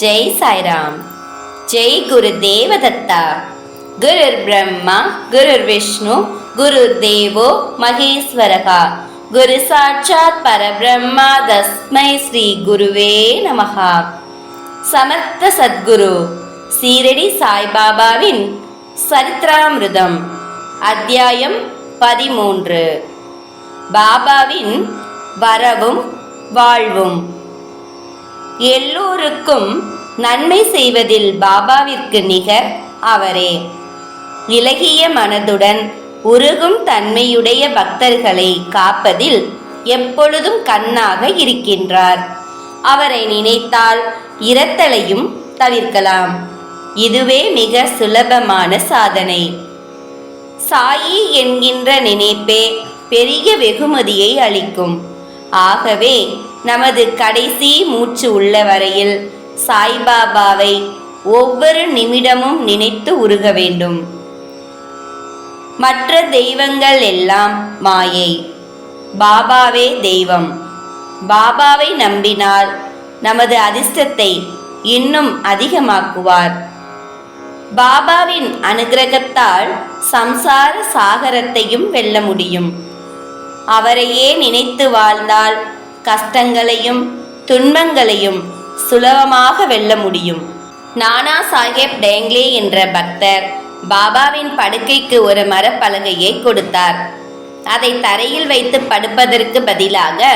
ஜெய் சாய்ராம். ஜெய் குரு தேவதத்தா. குருர் பிரம்மா குருர் விஷ்ணு குரு தேவோ மகேஸ்வரகா. குரு சாட்சாத் பரபிரம்மா தஸ்மை ஸ்ரீ குருவே நமகா சமர்த்த சத்குரு சீரடி சாய்பாபாவின் சரித்ராமிருதம். அத்தியாயம் பதிமூன்று. பாபாவின் வரவும் வாழ்வும். எல்லோருக்கும் நன்மை செய்வதில் பாபாவிற்கு நிகர் அவரே. இலகிய மனதுடன் உருகும் தன்மையுடைய பக்தர்களை காப்பதில் எப்பொழுதும் கண்ணாக இருக்கின்றார். அவரை நினைத்தால் இரத்தலையும் தவிர்க்கலாம். இதுவே மிக சுலபமான சாதனை. சாயி என்கின்ற நினைப்பே பெரிய வெகுமதியை அளிக்கும். ஆகவே நமது கடைசி மூச்சு உள்ள வரையில் சாய்பாபாவை ஒவ்வொரு நிமிடமும் நினைத்து உருக வேண்டும். மற்ற தெய்வங்கள் எல்லாம் மாயை. பாபாவே தெய்வம். பாபாவை நம்பினால் நமது அதிர்ஷ்டத்தை இன்னும் அதிகமாக்குவார். பாபாவின் அனுகிரகத்தால் சம்சார சாகரத்தையும் வெல்ல முடியும். அவரையே நினைத்து வாழ்ந்தால் கஷ்டங்களையும் துன்பங்களையும் சுலபமாக வெல்ல முடியும். நானா சாஹேப் டேங்லே என்ற பக்தர் பாபாவின் படுக்கைக்கு ஒரு மரப்பலகையை கொடுத்தார். அதை தரையில் வைத்து படுப்பதற்கு பதிலாக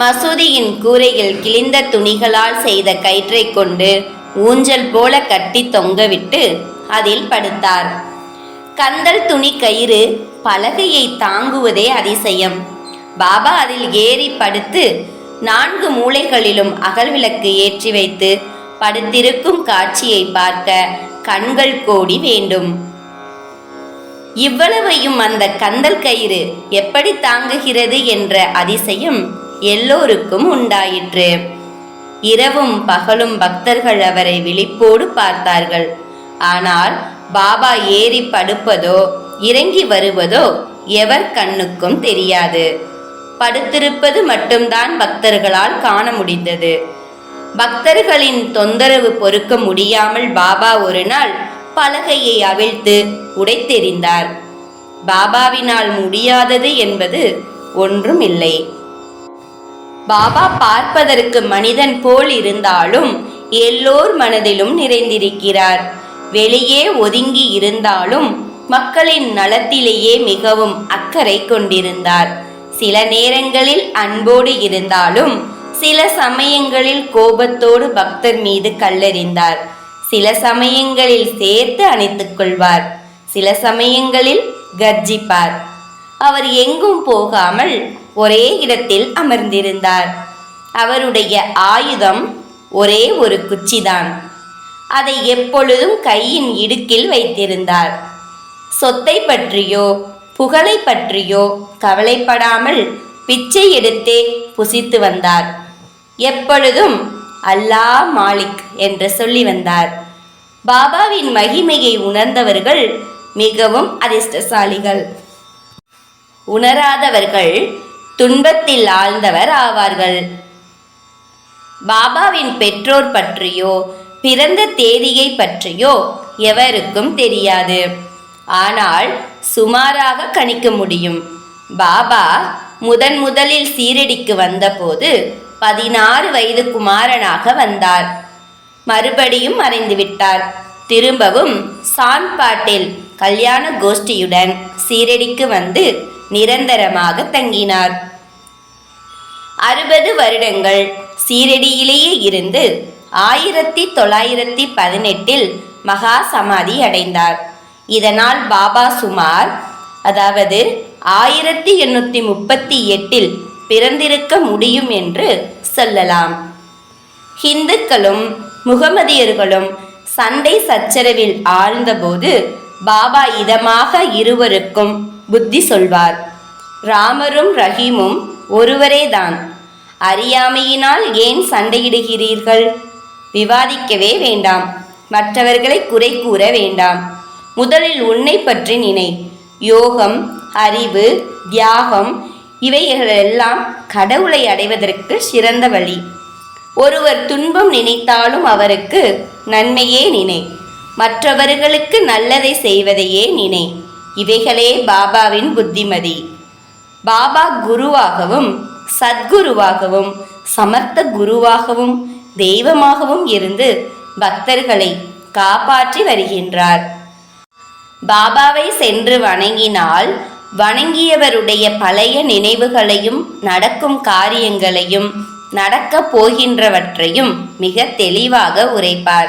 மசூதியின் கூரையில் கிழிந்த துணிகளால் செய்த கயிற்றை கொண்டு ஊஞ்சல் போல கட்டி தொங்கவிட்டு அதில் படுத்தார். கந்தல் துணி கயிறு பலகையை தாங்குவதே அதிசயம். பாபா அதில் ஏறி படுத்து நான்கு மூலைகளிலும் அகல்விளக்கு ஏற்றி வைத்து படுத்திருக்கும் காட்சியை பார்க்க கண்கள் கோடி வேண்டும். இவ்வளவையும் அந்த கந்தல் கயிறு எப்படி தாங்குகிறது என்ற அதிசயம் எல்லோருக்கும் உண்டாயிற்று. இரவும் பகலும் பக்தர்கள் அவரை விழிப்போடு பார்த்தார்கள். ஆனால் பாபா ஏறி படுப்பதோ இறங்கி வருவதோ எவர் கண்ணுக்கும் தெரியாது. படுத்திருப்பது மட்டும்தான் பக்தர்களால் காண முடிந்தது. பக்தர்களின் தொந்தரவு பொறுக்க முடியாமல் பாபா ஒரு நாள் பலகையை அவிழ்த்து உடைத்தெறிந்தார். பாபாவினால் முடியாதது என்பது ஒன்றும் இல்லை பாபா பார்ப்பதற்கு மனிதன் போல் இருந்தாலும் எல்லோர் மனதிலும் நிறைந்திருக்கிறார். வெளியே ஒதுங்கி இருந்தாலும் மக்களின் நலத்திலேயே மிகவும் அக்கறை கொண்டிருந்தார். சில நேரங்களில் அன்போடு இருந்தாலும் சில சமயங்களில் கோபத்தோடு பக்தர் மீது கல்லெறிந்தார். சில சமயங்களில் சேர்த்து அணைத்துக் கொள்வார். சில சமயங்களில் கர்ஜிப்பார். அவர் எங்கும் போகாமல் ஒரே இடத்தில் அமர்ந்திருந்தார். அவருடைய ஆயுதம் ஒரே ஒரு குச்சிதான். அதை எப்பொழுதும் கையின் இடுக்கில் வைத்திருந்தார் சொத்தை பற்றியோ புகழை பற்றியோ கவலைப்படாமல் பிச்சை எடுத்தே புசித்து வந்தார். எப்பொழுதும் அல்லாஹ் மாலிக் என்று சொல்லி வந்தார். பாபாவின் மகிமையை உணர்ந்தவர்கள் மிகவும் அதிர்ஷ்டசாலிகள். உணராதவர்கள் துன்பத்தில் ஆழ்ந்தவர் ஆவார்கள். பாபாவின் பெற்றோர் பற்றியோ பிறந்த தேதியை பற்றியோ எவருக்கும் தெரியாது. ஆனால் சுமாராக கணிக்க முடியும். பாபா முதன் முதலில் சீரடிக்கு வந்தபோது பதினாறு வயது குமாரனாக வந்தார். மறுபடியும் மறைந்துவிட்டார். திரும்பவும் சான் பாட்டில் கல்யாண கோஷ்டியுடன் சீரடிக்கு வந்து நிரந்தரமாக தங்கினார். அறுபது வருடங்கள் சீரடியிலேயே இருந்து ஆயிரத்தி தொள்ளாயிரத்தி பதினெட்டில் மகா சமாதி அடைந்தார். இதனால் பாபா சுமார் அதாவது ஆயிரத்தி எண்ணூற்றி முப்பத்தி எட்டில் பிறந்திருக்க முடியும் என்று சொல்லலாம். ஹிந்துக்களும் முகமதியர்களும் சண்டை சச்சரவில் ஆழ்ந்தபோது பாபா இதமாக இருவருக்கும் புத்தி சொல்வார். ராமரும் ரஹீமும் ஒருவரேதான். அறியாமையினால் ஏன் சண்டையிடுகிறீர்கள்? விவாதிக்கவே வேண்டாம். மற்றவர்களை குறை கூற வேண்டாம். முதலில் உன்னை பற்றி நினை. யோகம் அறிவு தியாகம் இவைகளெல்லாம் கடவுளை அடைவதற்கு சிறந்த வழி. ஒருவர் துன்பம் நினைத்தாலும் அவருக்கு நன்மையே நினை. மற்றவர்களுக்கு நல்லதை செய்வதையே நினை. இவைகளே பாபாவின் புத்திமதி. பாபா குருவாகவும் சத்குருவாகவும் சமர்த்த குருவாகவும் தெய்வமாகவும் இருந்து பக்தர்களை காப்பாற்றி வருகின்றார். பாபாவை சென்று வணங்கினால் வணங்கியவருடைய பழைய நினைவுகளையும் நடக்கும் காரியங்களையும் நடக்கப் போகின்றவற்றையும் மிக தெளிவாக உரைப்பார்.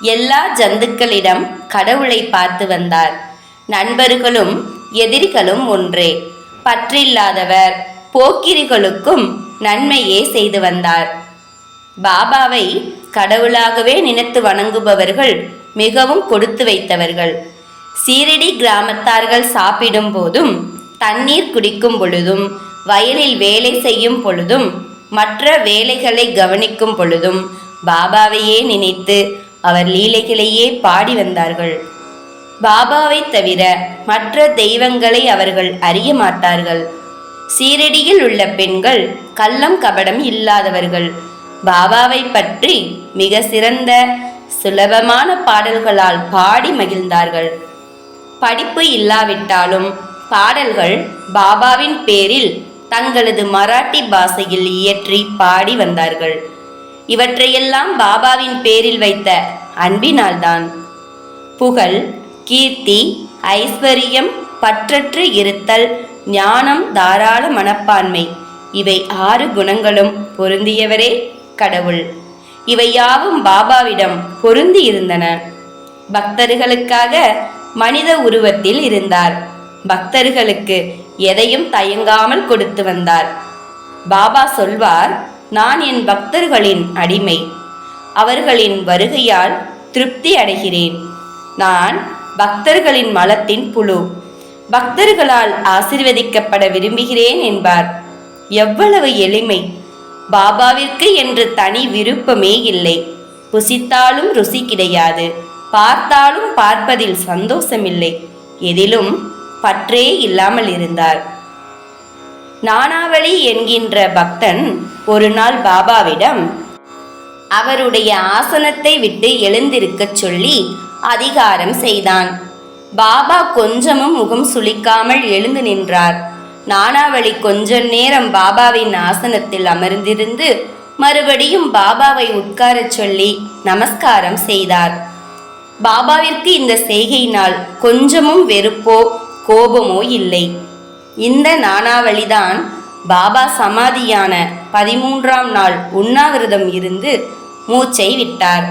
எல்லா ஜந்துக்களிடம் கடவுளை பார்த்து வந்தார். நண்பர்களும் எதிரிகளும் ஒன்றே. பற்றில்லாதவர் போக்கிரிகளுக்கும் நன்மையே செய்து வந்தார். பாபாவை கடவுளாகவே நினைத்து வணங்குபவர்கள் மிகவும் கொடுத்து வைத்தவர்கள். சீரடி கிராமத்தார்கள் சாப்பிடும் போதும் தண்ணீர் குடிக்கும் பொழுதும் வயலில் வேலை செய்யும் பொழுதும் மற்ற வேலைகளை கவனிக்கும் பொழுதும் பாபாவையே நினைத்து அவர் லீலைகளையே பாடி வந்தார்கள். பாபாவை தவிர மற்ற தெய்வங்களை அவர்கள் அறிய மாட்டார்கள். சீரடியில் உள்ள பெண்கள் கள்ளம் கபடம் இல்லாதவர்கள். பாபாவை பற்றி மிக சிறந்த சுலபமான பாடல்களால் பாடி மகிழ்ந்தார்கள். படிப்பு இல்லாவிட்டாலும் பாடல்கள் பாபாவின் பேரில் தங்களது மராட்டி பாஷையில் இயற்றி பாடி வந்தார்கள். இவற்றையெல்லாம் பாபாவின் பேரில் வைத்த அன்பினால்தான். புகழ் கீர்த்தி ஐஸ்வர்யம் பற்றற்று இருத்தல் ஞானம் தாராள மனப்பான்மை இவை ஆறு குணங்களும் பொருந்தியவரே. கடவுள். இவை யாவும் பாபாவிடம் பொருந்தி இருந்தன. பக்தர்களுக்காக மனித உருவத்தில் இருந்தார். பக்தர்களுக்கு எதையும் தயங்காமல் கொடுத்து வந்தார். பாபா சொல்வார் நான் என் பக்தர்களின் அடிமை. அவர்களின் வருகையால் திருப்தி அடைகிறேன். நான் பக்தர்களின் மலத்தின் புழு. பக்தர்களால் ஆசிர்வதிக்கப்பட விரும்புகிறேன் என்பார். எவ்வளவு எளிமை. பாபாவிற்கு என்று தனி விருப்பமே இல்லை. புசித்தாலும் ருசி கிடையாது. பார்த்தாலும் பார்ப்பதில் சந்தோஷமில்லை. எதிலும் பற்றே இல்லாமல் இருந்தார். நானாவளி என்கின்ற பக்தன் ஒரு நாள் பாபாவிடம் அவருடைய ஆசனத்தை விட்டு எழுந்திருக்கச் சொல்லி அதிகாரம் செய்தான். பாபா கொஞ்சமும் முகம் சுளிக்காமல் எழுந்து நின்றார். நானாவளி கொஞ்ச நேரம் பாபாவின் ஆசனத்தில் அமர்ந்திருந்து மறுபடியும் பாபாவை உட்காரச் சொல்லி நமஸ்காரம் செய்தார். பாபாவிற்கு இந்த செய்கையினால் கொஞ்சமும் வெறுப்போ கோபமோ இல்லை. இந்த நானாவளிதான் பாபா சமாதியான பதிமூன்றாம் நாள் உண்ணாவிரதம் இருந்து மூச்சை விட்டார்.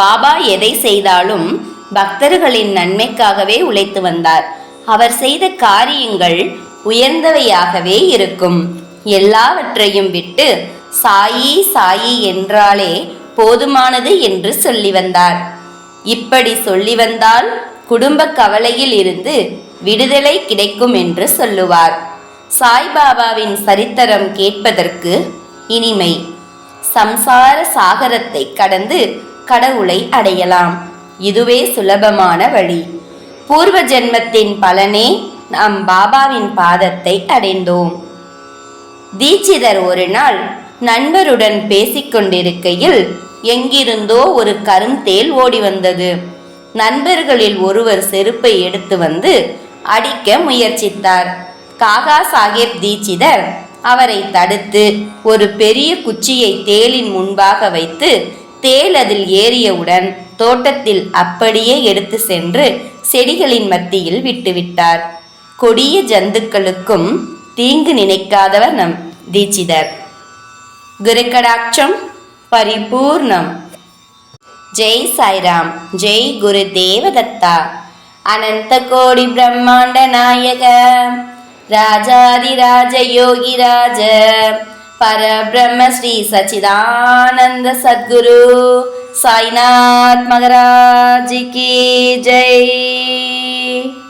பாபா எதை செய்தாலும் பக்தர்களின் நன்மைக்காகவே உழைத்து வந்தார். அவர் செய்த காரியங்கள் உயர்ந்தவையாகவே இருக்கும். எல்லாவற்றையும் விட்டு சாயி சாயி என்றாலே போதுமானது என்று சொல்லி வந்தார். இப்படி சொல்லி வந்தால் குடும்ப கவலையில் இருந்து விடுதலை கிடைக்கும் என்று சொல்லுவார். சாய்பாபாவின் சரித்தரம் கேட்பதற்கு இனிமை. சம்சார சாகரத்தை கடந்து கடவுளை அடையலாம். இதுவே சுலபமான வழி. பூர்வ ஜென்மத்தின் பலனே நாம் பாபாவின் பாதத்தை அடைந்தோம். தீட்சிதர் ஒரு நாள் நண்பருடன் பேசிக்கொண்டிருக்கையில் எங்கிருந்தோ ஒரு கருந்தேல் ஓடி வந்தது நண்பர்களில் ஒருவர் செருப்பை எடுத்து வந்து அடிக்க முயற்சித்தார். காகா சாஹேப் தீட்சிதர் அவரை தடுத்து ஒரு பெரிய குச்சியை தேலின் முன்பாக வைத்து தேல் அதில் ஏறியவுடன் தோட்டத்தில் அப்படியே எடுத்து சென்று செடிகளின் மத்தியில் விட்டுவிட்டார். கொடிய ஜந்துக்களுக்கும் தீங்கு நினைக்காதவர் நம் தீட்சிதர். குருக்கடாட்சம் பரிபூர்ணம். ஜெய் சாய்ராம் ஜெய் குரு தேவதத்தா அனந்த கோடி பிரம்மாண்ட நாயக. ராஜாதிராஜ யோகிராஜ. பரபிரம்ம ஸ்ரீ சச்சிதானந்த சத்குரு. साईनाथ मगराज की जय।